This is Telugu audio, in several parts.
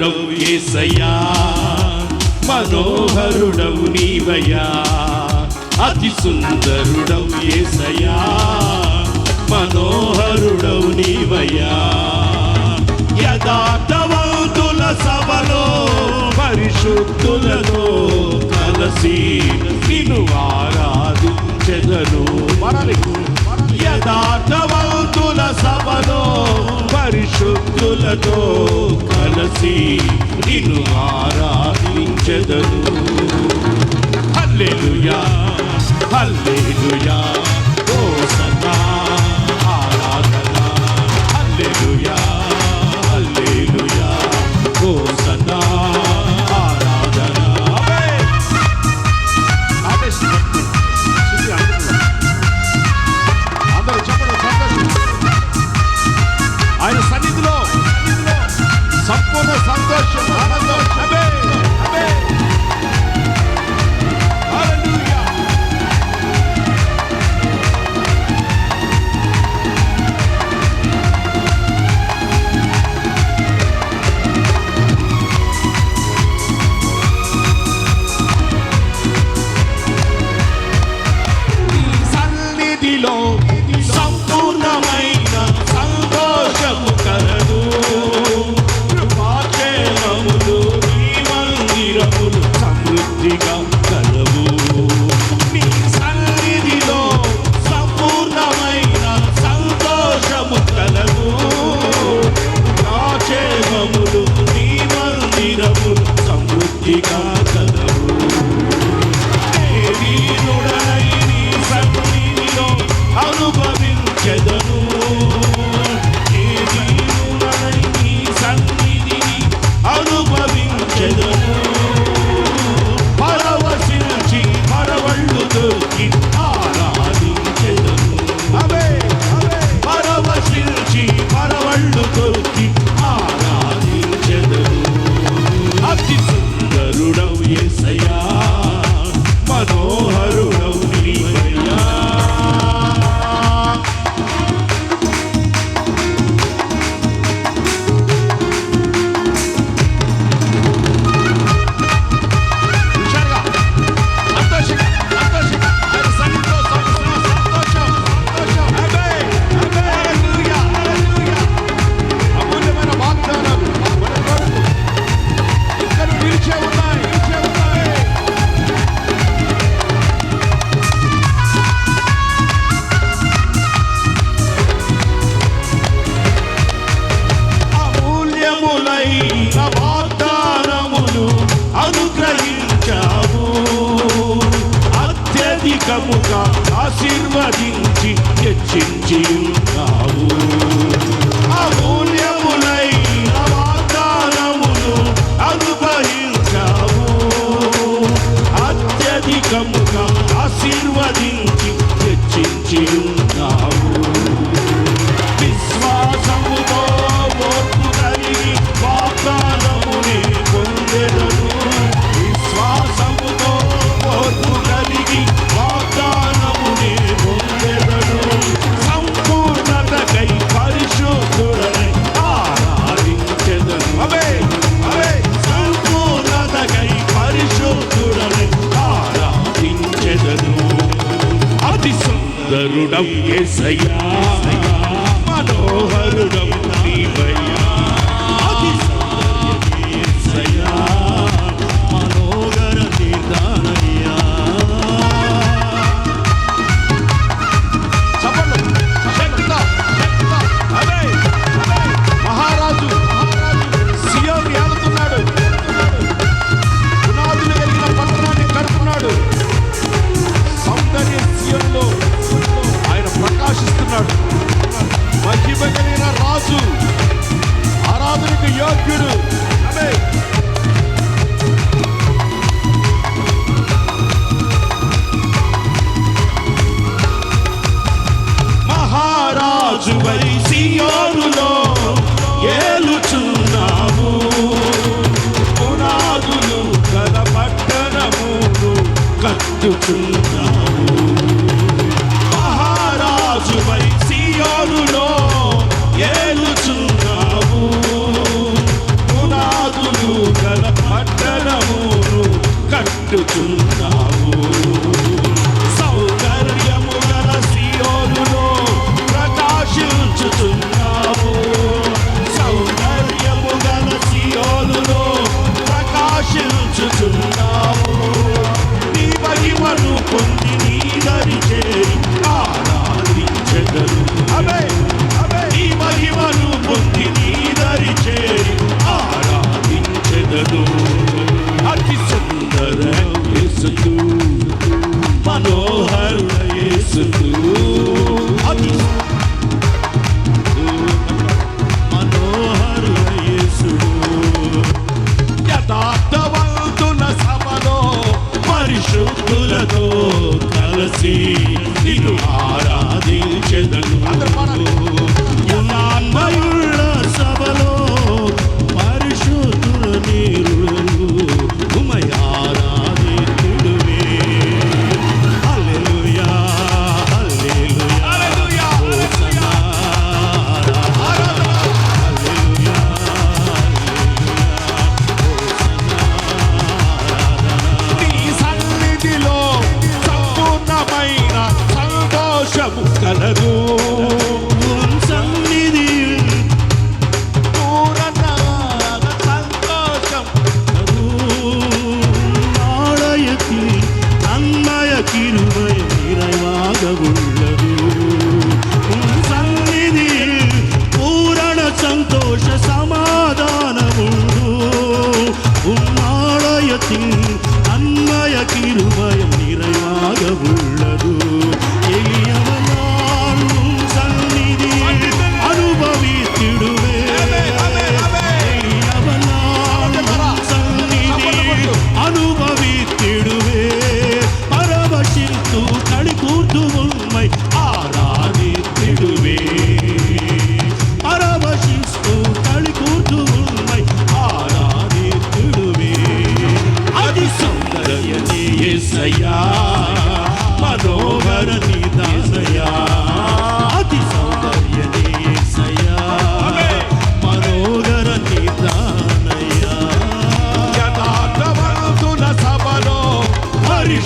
మనోహరుడవు ఏసయ్యా. మనోహరుడవు నీవయ్యా. అతి సుందరుడవు ఏసయ్యా. మనోహరుడవు నీవయ్యా. యథార్థవంతుల సభలో పరిశుద్ధులతో కలసి నిన్ను ఆరాధించెదరు మరలి యథార్థవంతుల సభలో పరిశుద్ధులతో కలిసి నిన్ను ఆరాధించదను. హల్లెలూయా హల్లెలూయా. బలముగా ఆశీర్వదించి హెచ్చించి ఉన్నావు అమూల్యములైన అనుభవించావు. అత్యధికముగా Hey. Do be. quedan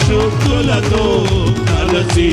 శక్తులతో కలసి